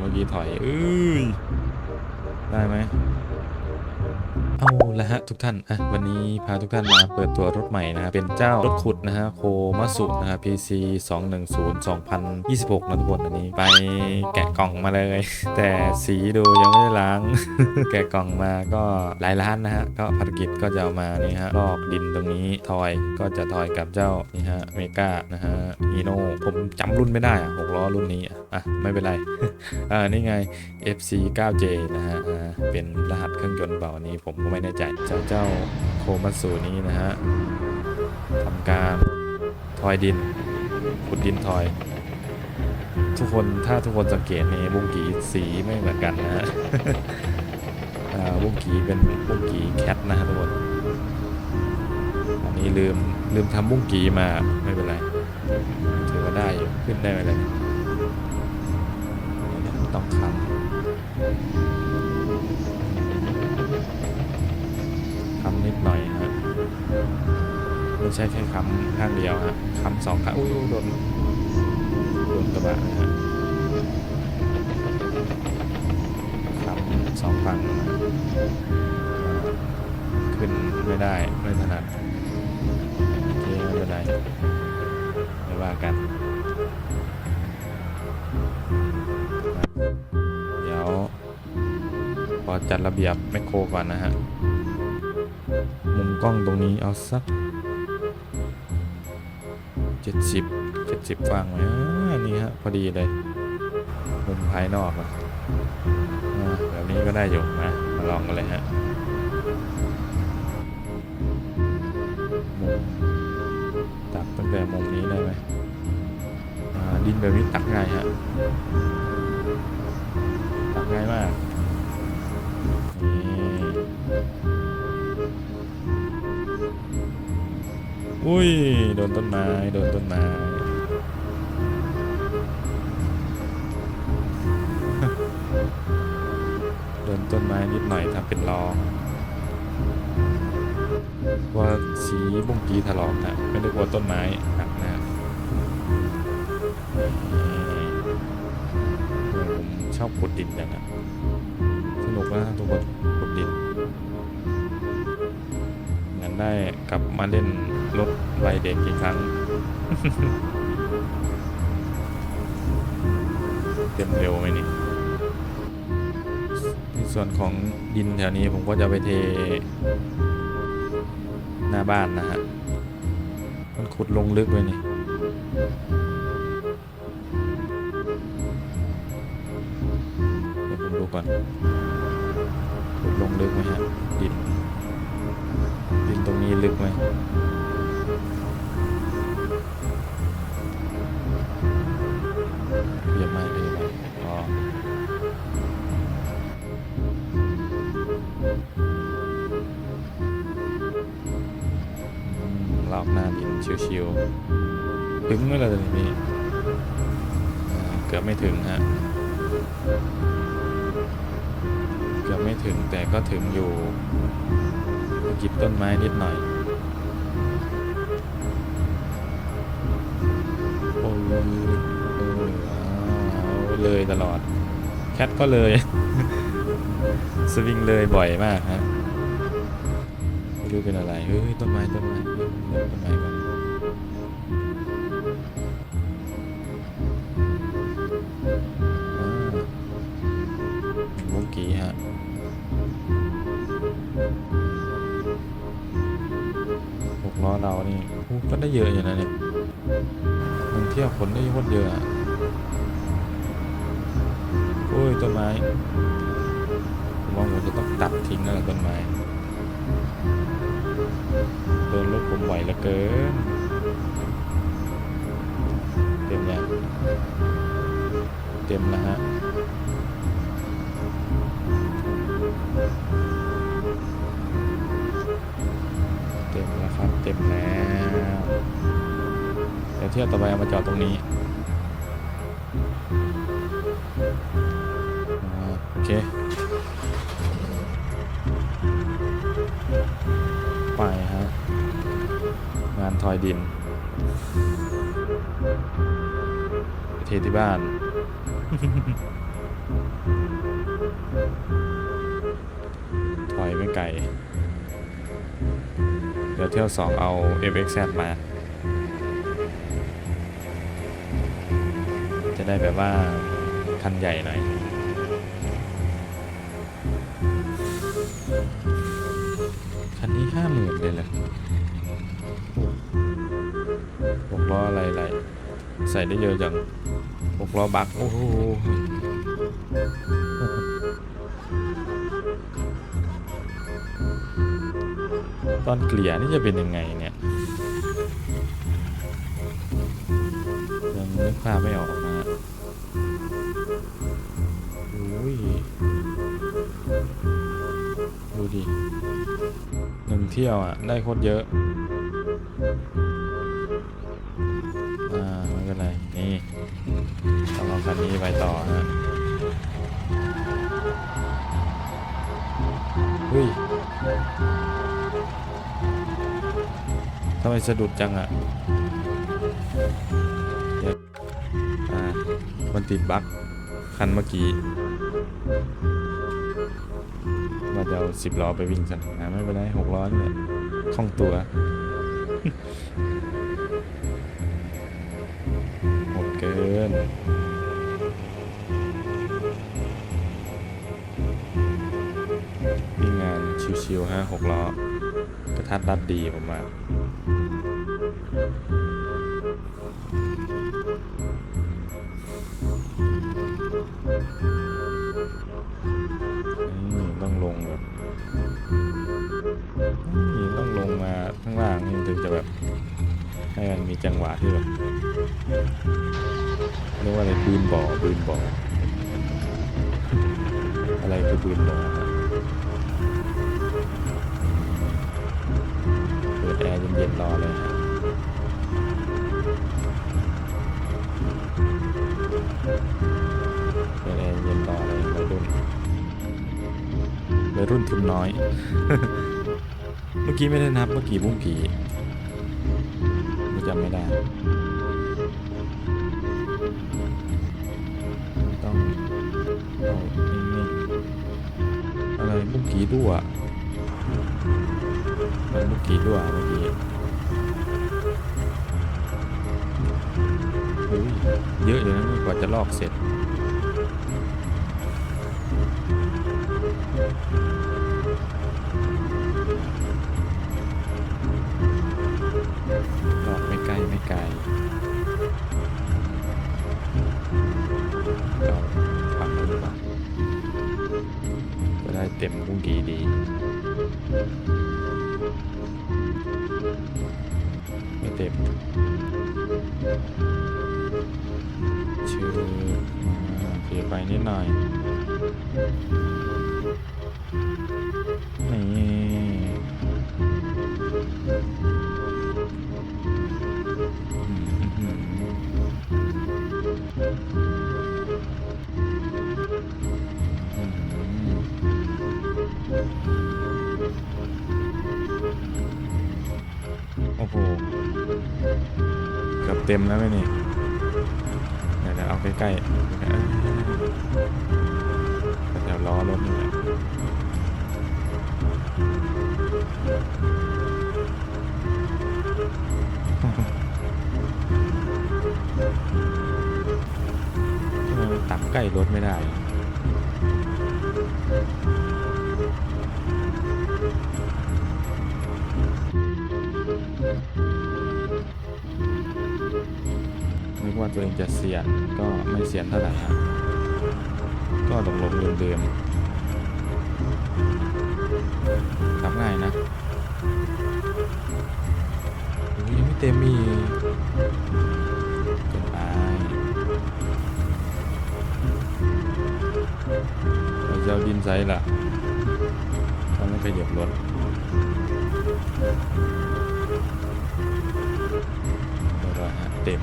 เมื่อกี้ถอยเอ้ยได้ไหมเอาละฮะทุกท่านอะวันนี้พาทุกท่านมาเปิดตัวรถใหม่นะฮะเป็นเจ้ารถขุดนะฮะโคมัสุนะฮะ PC 210 2026 นะทุกคนอันนี้ ไปแกะกล่องมาเลย แต่สีดูยังไม่ได้ล้าง แกะกล่องมาก็หลายล้านนะฮะ ก็ภารกิจก็จะเอามานี่ฮะลอกดินตรงนี้ทอยก็จะทอยกับเจ้านี่ฮะเมกานะฮะฮีโน่ผมจำรุ่นไม่ได้อะหกล้อรุ่นนี้ อะไม่เป็นไร อ่านี่ไง FC 9J นะฮะอ่าเป็นรหัสเครื่องยนต์เปล่านี้ผมก็ไม่แน่ใจเจ้าเจ้าโคมัสึนี้นะฮะทำการทอยดินขุดดินทอย ทุกคนถ้าทุกคนสังเกตในบุ้งกีสีไม่เหมือนกันนะฮะอ่าบุ้งกีเป็นบุ้งกีแคทนะฮะทุกคนอันนี้ลืมลืมทำบุ้งกีมาไม่เป็นไรถือว่าได้อยู่ขึ้นได้ไหมเลย ต้องคำคำนิดหน่อยฮะไม่ใช่แค่คำข้างเดียวฮะคำสองข้างอุ้ยโดนโดนกระบะฮะคำสองฝั่งขึ้นไม่ได้ไม่ถนัดโอเคไม่เป็นไรไม่ว่ากัน อจัดระเบียบแมคโครก่อนนะฮะ มุมกล้องตรงนี้เอาสักเจ็ดสิบเจ็ดสิบฟังไหมอ่านี่ฮะ พอดีเลย มุมภายนอกอะแบบนี้ก็ได้อยู่นะมาลองกันเลยฮะมุมตักตั้งแต่มุมนี้ได้ไหมดินแบบนี้ตักง่ายฮะตักง่ายมาก อุ้ย โดนต้นไม้ โดนต้นไม้โดนต้นไม้นิดหน่อยทำเป็นรองว่าสีบุ้งกีถลอกนะไม่ได้กลัวต้นไม้หักนะนี่ผมชอบขุดดินกันนะสนุกนะทุกคน ได้กลับมาเล่นรถใบเด็กอีกครั้ง เต็มเร็วไหมนี่ในส่วนของดินแถวนี้ผมก็จะไปเท หน้าบ้านนะฮะ มันขุดลงลึกไว้นี่เดี๋ยวผมดูก่อนขุดลงลึกไหมฮะดินดิน ตรงนี้ลึกไหมเรียบมากเรียบมากอ๋อลอกหน้าดินชิวๆถึงไหมล่ะตอนนี้เกือบไม่ถึงฮะเกือบไม่ถึงแต่ก็ถึงอยู่ ยิบต้นไม้นิดหน่อย โอ้เออเอาเลยตลอด แคทก็เลย สวิงเลยบ่อยมากฮะไม่รู้เป็นอะไร เฮ้ย ต้นไม้ต้นไม้ต้นไม้ก่อน ล้อเรานี่ก็ได้เยอะอยู่นะเนี่ยมันเที่ยวขนได้โคตรเยอะอะโอ้ยต้นไม้ผมว่าผมจะต้องตัดทิ้งแล้วล่ะต้นไม้โดนรถผมไหวลือเกินเต็มยังเต็มแล้วฮะ เที่ยวต่อไปเอามาจอดตรงนี้โอเค ไปฮะงานทอยดินเทที่บ้านถอยไม่ไกล เดี๋ยวเที่ยวสองเอา FXZ มา จะได้แบบว่าคันใหญ่หน่อยคันนี้ห้าหมื่นเลยเหรอหกล้ออะไรอะไรใส่ได้เยอะจังหกล้อบักโอ้โหตอนเกลี่ยนี่จะเป็นยังไงเนี่ยยังนึกภาพไม่ออก เที่ยวอะ ได้โคตรเยอะ อ่า ไม่เป็นไร นี่ต้องเอาคันนี้ไปต่อฮะเฮ้ยทำไมสะดุดจังอะอ่ามันติดบั๊กคันเมื่อกี้ ว่าจะเอาสิบล้อไปวิ่งกันนะไม่เป็นไรหกล้อเนี่ยคล่องตัวหมดเกินวิ่งงานชิวๆฮะหกล้อกระทัดรัดดีผมว่า มีจังหวะที่แบบเรียกว่าอะไรบืนบ่อบืนบ่ออะไรคือบืนบ่อเปิดแอร์เย็นๆรอเลยฮะเปิดแอร์เย็นรอเลยวัยรุ่นวัยรุ่นทุนน้อย เมื่อกี้ไม่ได้นับเมื่อกี้บุ้งกี่ำไม่ได้ ต้องเอานิ่งๆอะไรมุกกี้ด้วยมันบุ้งกี่ด้วยเมื่อกี้อุ้ยเยอะอยู่นะกว่าจะลอกเสร็จ มาเสียไปนิดหน่อยนี่โอ้โหเกือบเต็มแล้วไหมนี่ เดี๋ยวเดี๋ยวเอาใกล้ๆแถวล้อรถนี่แหละทำไมมันตักใกล้รถไม่ได้ จะเสียก็ไม่เสียเท่าไหร่ก็หลงหลงลืมลืมทำง่ายนะยังไม่เต็มอีกเกินไปเราจะเอาดินไซส์ล่ะต้องไม่ขยับรถเรียบร้อยฮะเต็ม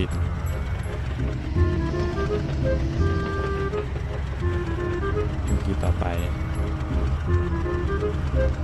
อ้าวกดผิดเมื่อกี้ต่อไป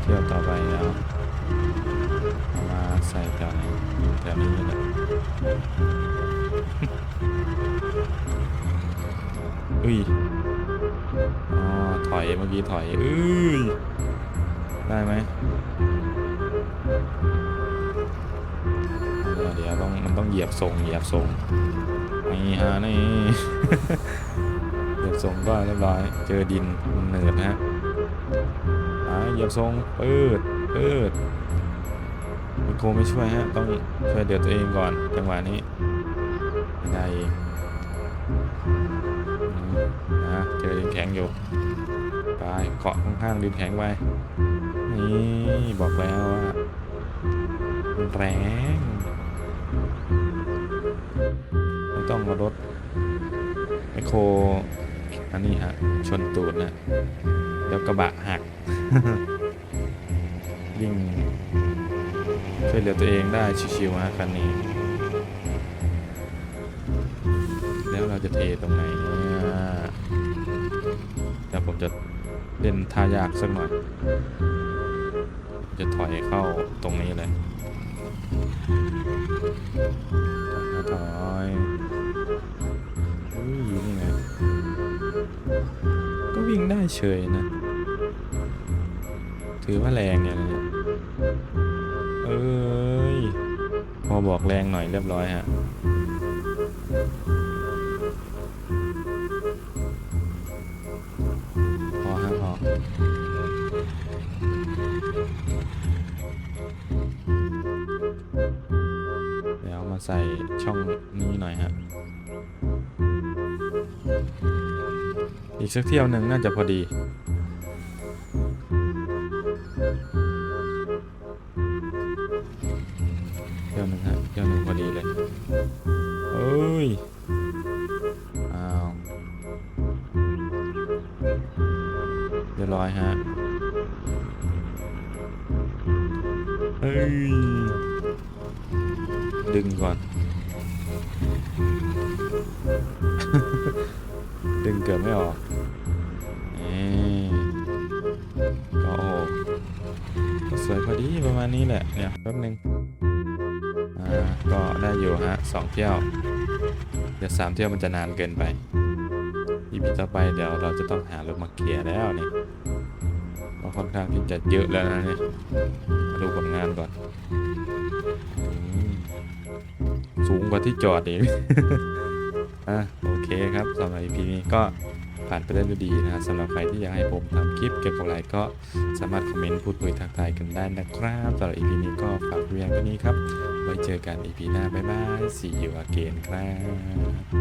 เที่ยวต่อไปเดี๋ยวเอามาใส่แถวไหนแถวนี้แหละอุ้ยอ๋อถอยเมื่อกี้ถอยอุ้ยได้ไหม ยียบทรงเหยียบทรงนี่ฮะนี่เหยียบทรงก็เรียบร้อย เจอดินมันเหนืดนะฮะอ่าเหยียบทรงปืดปืดคุณโคไม่ช่วยฮะ ต้องช่วยเดือดตัวเองก่อนจังหวะนี้ไได้เองนะเจอดินแข็งอยู่ไปเกาะข้างๆดินแข็งไปนี่บอกแล้วว่าแรง รถไมโครอันนี้ฮะชนตูดนะเดี๋ยวกระบะหักยิ่งช่วยเหลือตัวเองได้ชิวๆฮะคันนี้ แล้วเราจะเทตรงไหนเนี่ยเดี๋ยวผมจะเล่นท่ายากสักหน่อย จะถอยเข้าตรงนี้เลย วิ่งได้เฉยนะ ถือว่าแรงเนี่ยนะเนี่ยเอ้ย พอบอกแรงหน่อยเรียบร้อยฮะพอฮะพอเดี๋ยวมาใส่ช่องนี้หน่อยฮะ อีกสักเที่ยวหนึ่งน่าจะพอดีเที่ยวหนึ่งฮะเที่ยวหนึ่งพอดีเลยเอ้ยอ้าวเรียบร้อยฮะเฮ้ยดึงก่อน ดึงเกือบไม่ออก ดีประมาณนี้แหละเนี่ยแป๊บนึงอ่าก็ได้อยู่ฮะสองเที่ยวเดี๋ยวสามเที่ยวมันจะนานเกินไปอีพีต่อไปเดี๋ยวเราจะต้องหารถมาเคลียร์แล้วนี่ก็ค่อนข้างที่จะเยอะแล้วนะเนี่ยมาดูผลงานก่อนอสูงกว่าที่จอดอีก อะโอเคครับสำหรับ EP นี้ก็ ผ่านไปได้ด้วยดีนะฮะสำหรับใครที่อยากให้ผมทำคลิปเกี่ยวกับอะไรก็สามารถคอมเมนต์พูดคุยทักทายกันได้นะครับสำหรับ EP นี้ก็ฝากเพียงเท่านี้ครับ ไว้เจอกัน EP หน้าบ๊ายบาย see you again ครับ